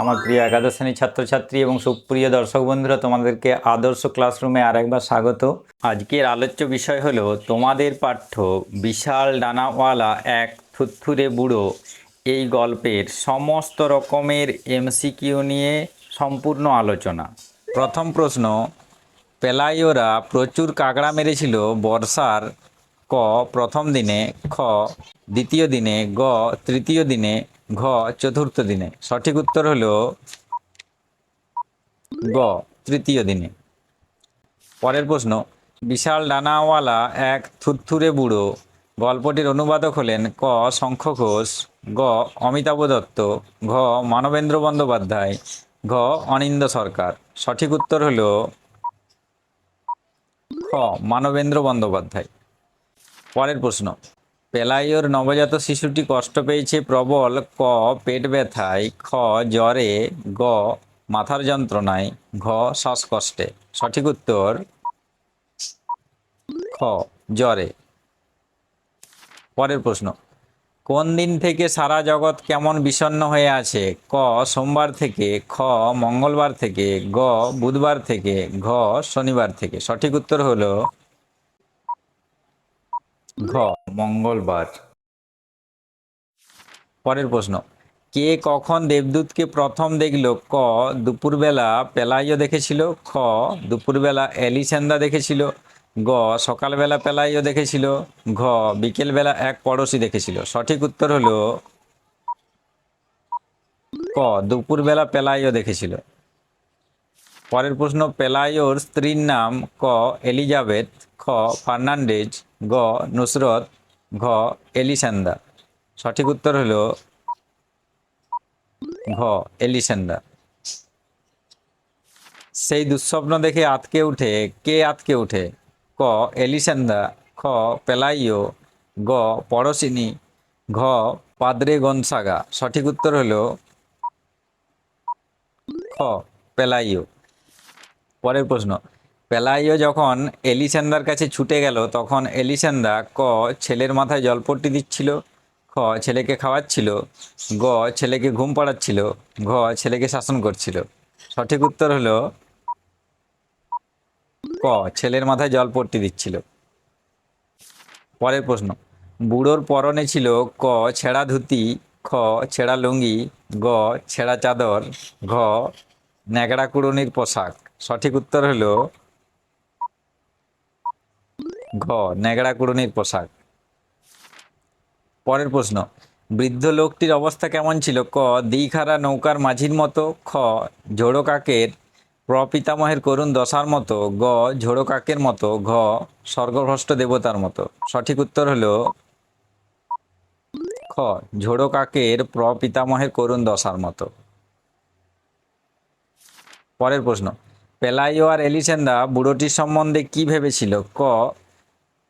আমার প্রিয় একাদশ শ্রেণির ছাত্রছাত্রী এবং সুপ্রিয় দর্শক বন্ধুরা, তোমাদেরকে আদর্শ ক্লাসরুমে আরেকবার স্বাগত। আজকের আলোচ্য বিষয় হলো, তোমাদের পাঠ্য বিশাল ডানাওয়ালা এক থুথুরে বুড়ো এই গল্পের সমস্ত রকমের এমসিকিউ নিয়ে সম্পূর্ণ আলোচনা। প্রথম প্রশ্ন, পেলাইওরা প্রচুর কাঁকড়া মেরেছিল বর্ষার ক প্রথম দিনে, খ দ্বিতীয় দিনে, গ তৃতীয় দিনে ঘ, চতুর্থ দিনে। সঠিক উত্তর হলো গ, তৃতীয় দিনে। পরের প্রশ্ন, বিশাল ডানাওয়ালা এক থুরথুরে বুড়ো। গল্পটির অনুবাদক হলেন ক, শঙ্খ ঘোষ, গ, অমিতাভ দত্ত, ঘ, মানবেন্দ্র বন্দ্যোপাধ্যায়, ঘ, অনিন্দ সরকার। সঠিক উত্তর হলো খ, মানবেন্দ্র বন্দ্যোপাধ্যায়। পরের প্রশ্ন পেলাইওর নবজাত শিশুটি কষ্ট পেয়েছে, প্রবল ক, পেট ব্যথায়, খ, জ্বরে, গ, মাথার যন্ত্রণায়, ঘ, শ্বাসকষ্টে। সঠিক উত্তর, খ, জ্বরে। পরের প্রশ্ন, কোন দিন থেকে সারা জগৎ কেমন বিষণ্ণ হয়ে আছে? ক, সোমবার থেকে, খ, মঙ্গলবার থেকে, গ, বুধবার থেকে, ঘ, শনিবার থেকে। সঠিক উত্তর হলো ঘ, মঙ্গলবার। পরের প্রশ্ন, কে কখন দেবদূতকে প্রথম দেখল? ক, দুপুরবেলা পেলাইও দেখেছিল। খ, দুপুরবেলা এলিসেন্দা দেখেছিল। গ, সকালবেলা পেলাইও দেখেছিল। ঘ, বিকেলবেলা এক পড়োশি দেখেছিল। সঠিক উত্তর হলো ক, দুপুরবেলা পেলাইও দেখেছিল। পরের প্রশ্ন, পেলাইওর স্ত্রীর নাম ক, এলিজাবেথ। খ ফার্নান্ডেজ গ, নুসরত, ঘ, এলিসান্দা। সঠিক উত্তর হলো ঘ, এলিসান্দা। সেই দুঃস্বপ্ন দেখে আতকে উঠে, কে আতকে উঠে? ক, এলিসান্দা, খ, পেলাইও, গ পড়শিনী ঘ, পাদ্রে গনসাগা। সঠিক উত্তর হলো খ, পেলাইও। পরের প্রশ্ন। পেলাইও যখন এলিসান্দার কাছে ছুটে গেল, তখন এলিসান্দা ক ছেলের মাথায় জলপট্টি দিচ্ছিল, খ ছেলেকে খাওয়াচ্ছিল, গ ছেলেকে ঘুম পাড়াচ্ছিল, ঘ ছেলেকে শাসন করছিল। সঠিক উত্তর হলো ক, ছেলের মাথায় জলপট্টি দিচ্ছিল। পরের প্রশ্ন, বুড়োর পরনে ছিল ক ছেঁড়া ধুতি, খ ছেঁড়া লুঙ্গি, গ ছেঁড়া চাদর, ঘ ন্যাকড়া কুড়ুনির পোশাক। সঠিক উত্তর হলো ঘ ন্যাকড়া কুড়ুনির পোশাক। পরের প্রশ্ন, বৃদ্ধ লোকটির অবস্থা কেমন ছিল? ক, দিঘারা নৌকার মাঝির মতো। খ, ঝোড়ো কাকের প্রপিতামহের করুণ দশার মতো। গ, ঝোড়ো কাকের মতো। ঘ, স্বর্গভ্রষ্ট দেবতার মতো। সঠিক উত্তর হলো খ, ঝোড়ো কাকের প্রপিতামহের করুণ দশার মতো। পরের প্রশ্ন পেলাইও আর এলিসেন্দা বুড়োটির সম্বন্ধে কি ভেবেছিল? ক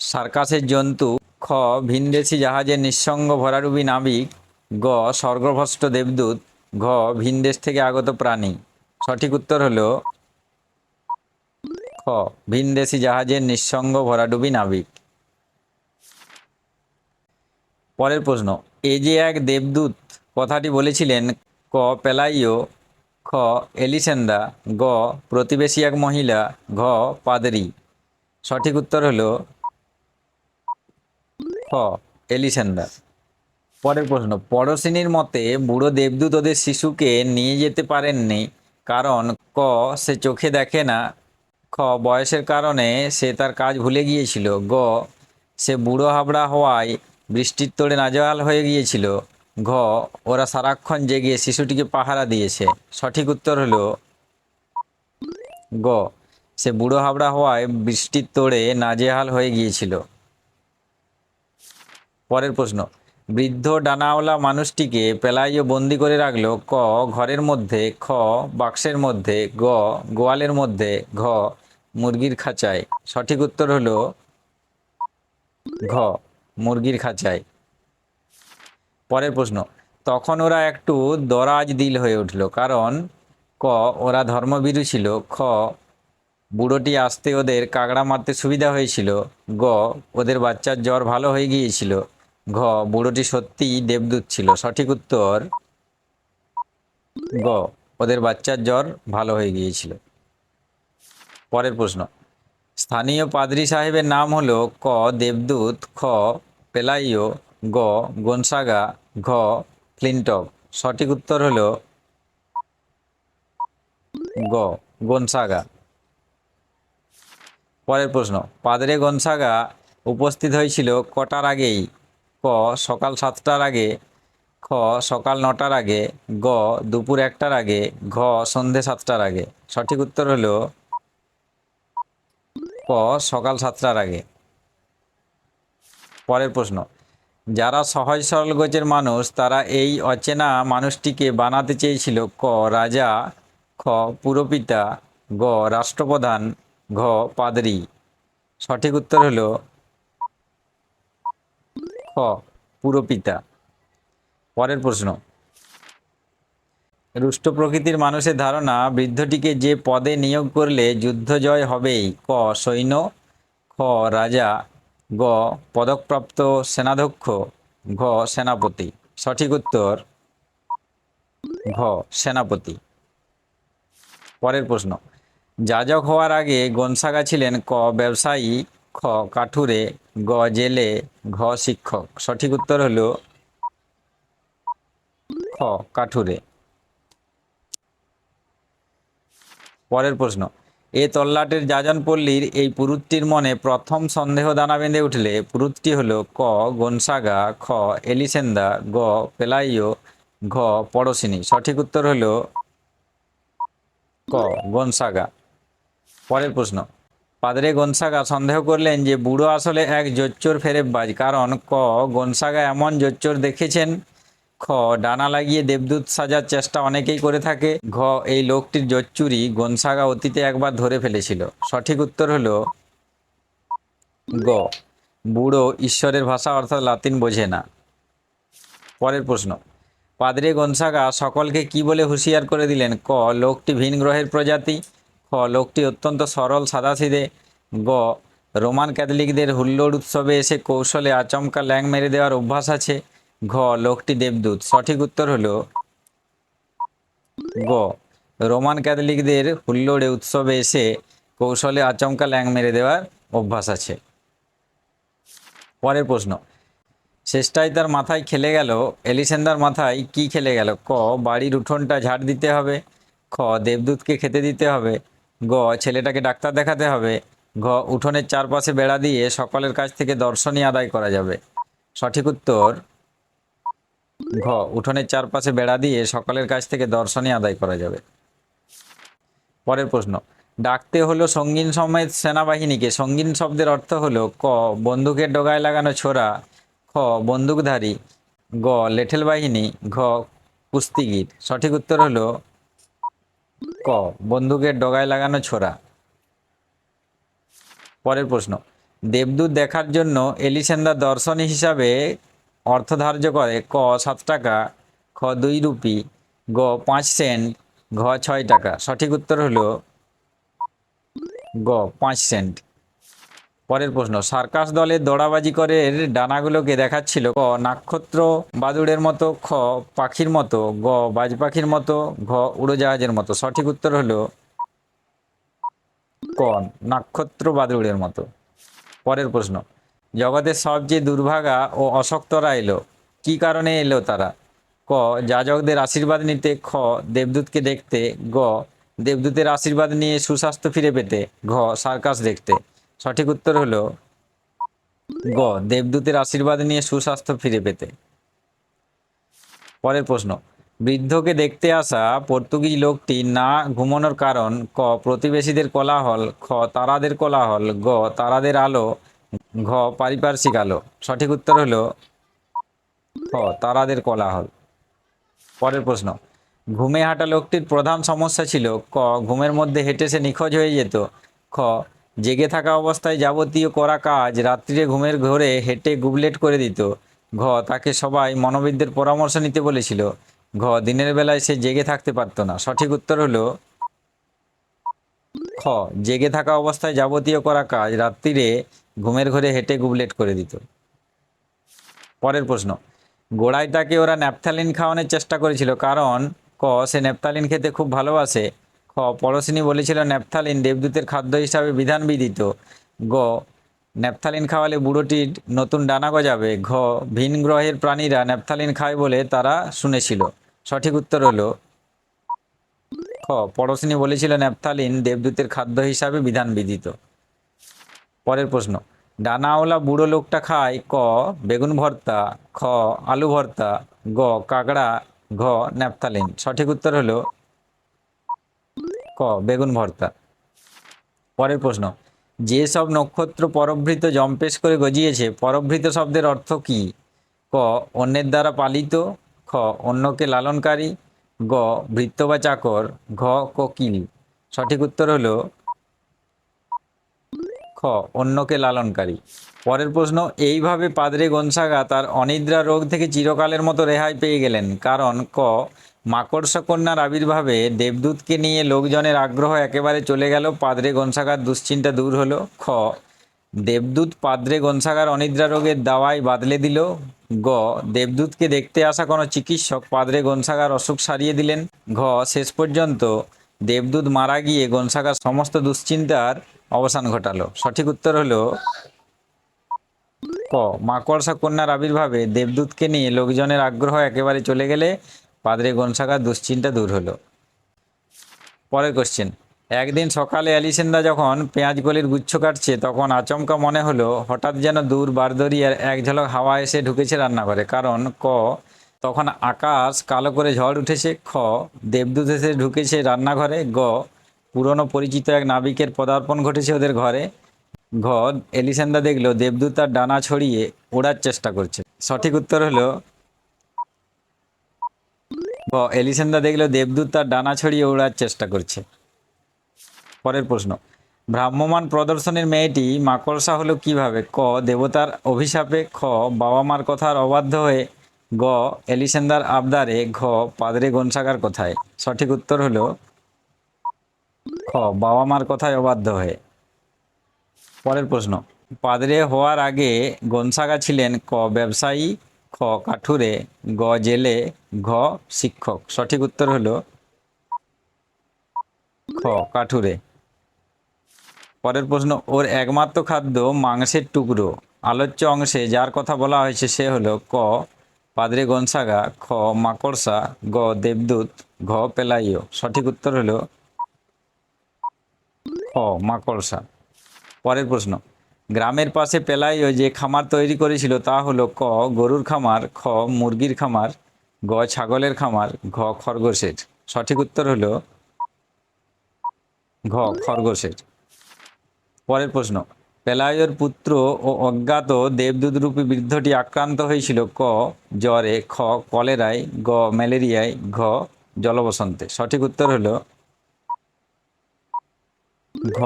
সার্কাসের জন্তু খ, ভিনদেশি জাহাজের নিঃসঙ্গ ভরাডুবি নাবিক, গ, স্বর্গভ্রষ্ট দেবদূত, ঘ, ভিনদেশ থেকে আগত প্রাণী। সঠিক উত্তর হলো খ, ভিনদেশি জাহাজের নিঃসঙ্গ ভরাডুবি নাবিক। পরের প্রশ্ন, এ যে এক দেবদূত, কথাটি বলেছিলেন, ক, পেলাইও, খ, এলিসেন্দা, গ, প্রতিবেশী এক মহিলা, ঘ, পাদরি। সঠিক উত্তর হলো খ এলিসেন্দা পরের প্রশ্ন পড়শিনীর মতে বুড়ো দেবদূত ওদের শিশুকে নিয়ে যেতে পারেননি, কারণ ক, সে চোখে দেখে না। খ, বয়সের কারণে সে তার কাজ ভুলে গিয়েছিল। গ, সে বুড়ো হাবড়া হওয়ায় বৃষ্টির তোড়ে নাজেহাল হয়ে গিয়েছিল। ঘ, ওরা সারাক্ষণ জেগে শিশুটিকে পাহারা দিয়েছে। সঠিক উত্তর হলো গ, সে বুড়ো হাবড়া হওয়ায় বৃষ্টির তোড়ে নাজেহাল হয়ে গিয়েছিল। পরের প্রশ্ন, বৃদ্ধ ডানাওয়ালা মানুষটিকে পেলাইও বন্দি করে রাখল ক, ঘরের মধ্যে, খ, বাক্সের মধ্যে, গ, গোয়ালের মধ্যে, ঘ, মুরগির খাঁচায়। সঠিক উত্তর হলো ঘ, মুরগির খাঁচায়। পরের প্রশ্ন, তখন ওরা একটু দরাজ দিল হয়ে উঠল, কারণ ক, ওরা ধর্মবিরু ছিল, খ, বুড়োটি আসতে ওদের কাকড়া মারতে সুবিধা হয়েছিল, গ, ওদের বাচ্চার জ্বর ভালো হয়ে গিয়েছিল। ঘ, বুড়োটি সত্যিই দেবদূত ছিল। সঠিক উত্তর গ, ওদের বাচ্চার জ্বর ভালো হয়ে গিয়েছিল। পরের প্রশ্ন, স্থানীয় পাদ্রী সাহেবের নাম হলো ক, দেবদূত, খ, পেলাইও, গ, গনসাগা, ঘ ক্লিন্টক সঠিক উত্তর হলো গ, গনসাগা। পরের প্রশ্ন, পাদরে গনসাগা উপস্থিত হয়েছিল কটার আগেই? ক সকাল সাতটার আগে, খ, সকাল নটার আগে, গ, দুপুর একটার আগে, ঘ, সন্ধে সাতটার আগে। সঠিক উত্তর হলো ক, সকাল সাতটার আগে। পরের প্রশ্ন, যারা সহজ সরল গোছের মানুষ, তারা এই অচেনা মানুষটিকে বানাতে চেয়েছিল। ক, রাজা, খ, পুরপিতা, গ, রাষ্ট্রপ্রধান, ঘ, পাদরি। সঠিক উত্তর হলো খ পুরপিতা পরের প্রশ্ন। রুষ্ট প্রকৃতির মানুষের ধারণা, বৃদ্ধটিকে যে পদে নিয়োগ করলে যুদ্ধ জয় হবেই। ক, সৈন্য। খ, রাজা। গ, পদকপ্রাপ্ত সেনাধ্যক্ষ। ঘ, সেনাপতি। সঠিক উত্তর, ঘ, সেনাপতি। পরের প্রশ্ন। যাজক হওয়ার আগে গনসাগা ছিলেন ক, ব্যবসায়ী। খ, কাঠুরে। গ জেলে ঘ শিক্ষক। সঠিক উত্তর হলো খ, কাঠুরে। পরের প্রশ্ন, এ তল্লাটের যাজন পল্লীর এই পুরুতটির মনে প্রথম সন্দেহ দানা বেঁধে উঠলে পুরুতটি হলো ক, গনসাগা, খ, এলিসেন্দা, গ, পেলাইও, ঘ, পড়শিনী। সঠিক উত্তর হলো ক, গনসাগা। পরের প্রশ্ন পাদরে গনসাগা সন্দেহ করলেন যে বুড়ো আসলে এক জোচ্চোর ফেরেববাজ। কারণ ক, গনসাগা এমন জোচ্চোর দেখেছেন, খ, ডানা লাগিয়ে দেবদূত সাজার চেষ্টা অনেকেই করে থাকে, ঘ, এই লোকটির জোচ্চুরি গনসাগা অতীতে একবার ধরে ফেলেছিল। সঠিক উত্তর হলো গ। বুড়ো ঈশ্বরের ভাষা অর্থাৎ লাতিন বোঝে না। পরের প্রশ্ন, পাদরে গনসাগা সকলকে কি বলে হুঁশিয়ার করে দিলেন? ক, লোকটি ভিন গ্রহের প্রজাতি খ লোকটি অত্যন্ত সরল, সাদাসিধে। গ, রোমান ক্যাথলিকদের হুল্লোড় উৎসবে এসে কৌশলে আচমকা ল্যাং মেরে দেওয়ার অভ্যাস আছে। ঘ, লোকটি দেবদূত। সঠিক উত্তর হলো গ, রোমান ক্যাথলিকদের হুল্লোড়ে উৎসবে এসে কৌশলে আচমকা ল্যাং মেরে দেওয়ার অভ্যাস আছে। পরের প্রশ্ন, শেষটাই তার মাথায় খেলে গেল, এলিসেন্দার মাথায় কি খেলে গেল? ক, বাড়ির উঠোনটা ঝাড় দিতে হবে। খ, দেবদূতকে খেতে দিতে হবে। গ, ছেলেটাকে ডাক্তার দেখাতে হবে। ঘ, উঠোনের চারপাশে বেড়া দিয়ে সকলের কাছ থেকে দর্শনী আদায় করা যাবে। সঠিক উত্তর, ঘ, উঠোনের চারপাশে বেড়া দিয়ে সকলের কাছ থেকে দর্শনী আদায় করা যাবে। পরের প্রশ্ন, ডাকতে হলো সঙ্গীন সমেত সেনাবাহিনীকে। সঙ্গীন শব্দের অর্থ হলো ক, বন্দুকের ডোগায় লাগানো ছোড়া। খ, বন্দুকধারী। গ, লেঠেল বাহিনী। ঘ, কুস্তিগির। সঠিক উত্তর হলো ক, বন্দুকের ডগায় লাগানো ছোড়া? পরের প্রশ্ন, দেবদূত দেখার জন্য এলিসেন্দা দর্শনী হিসাবে অর্থ ধার্য করে। ক, সাত টাকা, খ, দুই রুপি, গ, পাঁচ সেন্ট, ঘ, ছয় টাকা। সঠিক উত্তর হলো গ, পাঁচ সেন্ট। পরের প্রশ্ন, সার্কাস দলের দৌড়াবাজি করে ডানাগুলোকে দেখাচ্ছিল। ক, নাক্ষত্র বাদুড়ের মতো, খ, পাখির মতো, গ বাজ পাখির মতো, ঘ, উড়োজাহাজের মতো। সঠিক উত্তর হলো ক, নাক্ষত্র বাদুড়ের মতো। পরের প্রশ্ন, জগতের সবচেয়ে দুর্ভাগা ও অশক্তরা এলো। কি কারণে এলো তারা? ক, যাজকদের আশীর্বাদ নিতে। খ, দেবদূতকে দেখতে। গ, দেবদূতের আশীর্বাদ নিয়ে সুস্বাস্থ্য ফিরে পেতে। ঘ, সার্কাস দেখতে। সঠিক উত্তর হলো গ, দেবদূতের আশীর্বাদ নিয়ে সুস্বাস্থ্য ফিরে পেতে। পরের প্রশ্ন, বৃদ্ধকে দেখতে আসা পর্তুগিজ লোকটি না ঘুমানোর কারণ ক, প্রতিবেশীদের কোলাহল, খ, তারাদের কোলাহল, গ, তারাদের আলো, ঘ, পারিপার্শ্বিক আলো। সঠিক উত্তর হলো খ, তারাদের কোলাহল। পরের প্রশ্ন, ঘুমে হাঁটা লোকটির প্রধান সমস্যা ছিল ক, ঘুমের মধ্যে হেঁটে সে নিখোঁজ হয়ে যেত। খ জেগে থাকা অবস্থায় যাবতীয় করা কাজ রাত্রিরে ঘুমের ঘরে হেঁটে গুবলেট করে দিত। ঘ তাকে সবাই মনোবিদদের পরামর্শ নিতে বলেছিল। ঘ দিনের বেলায় সে জেগে থাকতে পারতো না। সঠিক উত্তর হলো, খ জেগে থাকা অবস্থায় যাবতীয় করা কাজ রাত্রিরে ঘুমের ঘরে হেঁটে গুবলেট করে দিত। পরের প্রশ্ন, গোড়ায় তাকে ওরা ন্যাপথালিন খাওয়ানোর চেষ্টা করেছিল, কারণ ক সে ন্যাপথালিন খেতে খুব ভালোবাসে। খ পড়শিনী বলেছিল ন্যাপথালিন দেবদূতের খাদ্য হিসাবে বিধান বিদিত। গ, ন্যাপথালিন খাওয়ালে বুড়োটির নতুন ডানা গজাবে। ঘ, ভিন গ্রহের প্রাণীরা ন্যাপথালিন খায় বলে তারা শুনেছিল। সঠিক উত্তর হলো খ পড়শিনী বলেছিল ন্যাপথালিন দেবদূতের খাদ্য হিসাবে বিধান বিদিত। পরের প্রশ্ন, ডানাওয়ালা বুড়ো লোকটা খায় ক, বেগুন ভর্তা, খ, আলু ভর্তা, গ, কাকড়া, ঘ, ন্যাপথালিন। সঠিক উত্তর হলো ক, বেগুন ভর্তা। পরের প্রশ্ন যে সব নক্ষত্র পরভৃত জম্পেশ করে গজিয়েছে পরভৃত শব্দের অর্থ কি? ক, অন্যের দ্বারা পালিত, খ, অন্যকে লালনকারী, গ ভৃত্য বা চাকর, ঘ, কোকিল। সঠিক উত্তর হলো খ, অন্যকে লালনকারী। পরের প্রশ্ন, এইভাবে পাদরে গনসাগা তার অনিদ্রা রোগ থেকে চিরকালের মতো রেহাই পেয়ে গেলেন। কারণ ক মাকড়সা কন্যার আবির্ভাবে দেবদূতকে নিয়ে লোকজনের আগ্রহ একেবারে চলে গেল। পাদরে গনসাগার দুশ্চিন্তা দূর হলো। খ, দেবদূত পাদ্রে গনসাগার অনিদ্রা রোগের দাওয়াই বাদলে দিল। গ, দেবদূতকে দেখতে আসা কোনো চিকিৎসক পাদ্রে গনসাগার অসুখ সারিয়ে দিলেন। ঘ, শেষ পর্যন্ত দেবদূত মারা গিয়ে গনসাগার সমস্ত দুশ্চিন্তার অবসান ঘটালো। সঠিক উত্তর হলো ক মাকড়সা কন্যার আবির্ভাবে দেবদূতকে নিয়ে লোকজনের আগ্রহ একেবারে চলে গেলে পাদ্রে গনসাগার দুশ্চিন্তা দূর হলো। পরের কোশ্চেন একদিন সকালে অ্যালিসেন্দা যখন পেঁয়াজ গলির গুচ্ছ কাটছে, তখন আচমকা মনে হলো, হঠাৎ যেন দূর বারদরিয়ার এক ঝলক হাওয়া এসে ঢুকেছে রান্নাঘরে। কারণ ক, তখন আকাশ কালো করে ঝড় উঠেছে, খ দেবদূত এসে ঢুকেছে রান্নাঘরে, গ, পুরনো পরিচিত এক নাবিকের পদার্পণ ঘটেছে ওদের ঘরে, ঘ এলিসেন্দা দেখল দেবদূত তার ডানা ছড়িয়ে ওড়ার চেষ্টা করছে। সঠিক উত্তর হলো এলিসেন্দা দেখল দেবদূত তার ডানা ছড়িয়ে ওড়ার চেষ্টা করছে। পরের প্রশ্ন ভ্রাম্যমান প্রদর্শনের মেয়েটি মাকড়সা হলো কীভাবে? ক, দেবতার অভিশাপে, খ বাবা মার কথার অবাধ্য হয়ে, গ, এলিসেন্দার আবদারে, ঘ, পাদরে গনসাগার কথায়? সঠিক উত্তর হলো খ বাবা মার কথায় অবাধ্য হয়ে। পরের প্রশ্ন, পাদরে হওয়ার আগে গনসাগা ছিলেন ক ব্যবসায়ী? খ কাঠুরে, গ জেলে, ঘ শিক্ষক। সঠিক উত্তর হলো খ, কাঠুরে। পরের প্রশ্ন, ওর একমাত্র খাদ্য মাংসের টুকরো। আলোচ্য অংশে যার কথা বলা হয়েছে সে হলো ক, পাদরে গনসাগা, খ মাকড়সা, গ দেবদূত, ঘ পেলাইও। সঠিক উত্তর হলো খ মাকড়সা। পরের প্রশ্ন গ্রামের পাশে পেলাইও যে খামার তৈরি করেছিল তা হলো ক, গরুর খামার, খ, মুরগির খামার, গ, ছাগলের খামার, ঘ, খরগোশের। সঠিক উত্তর হলো ঘ, খরগোশের। পরের প্রশ্ন, পেলাইয়ের পুত্র ও অজ্ঞাত দেবদূতরূপী বৃদ্ধটি আক্রান্ত হয়েছিল ক, জ্বরে, খ, কলেরায়, গ, ম্যালেরিয়ায়, ঘ, জলবসন্তে। সঠিক উত্তর হলো ঘ,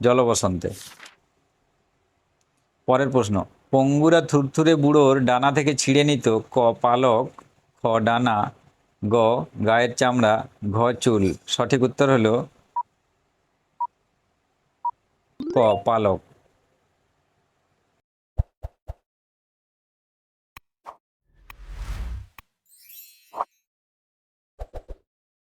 জলবসন্তে। পরের প্রশ্ন, পঙ্গুরা থুরথুরে বুড়োর ডানা থেকে ছিঁড়ে নিত ক পালক, খ ডানা, গ গায়ের চামড়া, ঘ চুল। সঠিক উত্তর হলো ক পালক।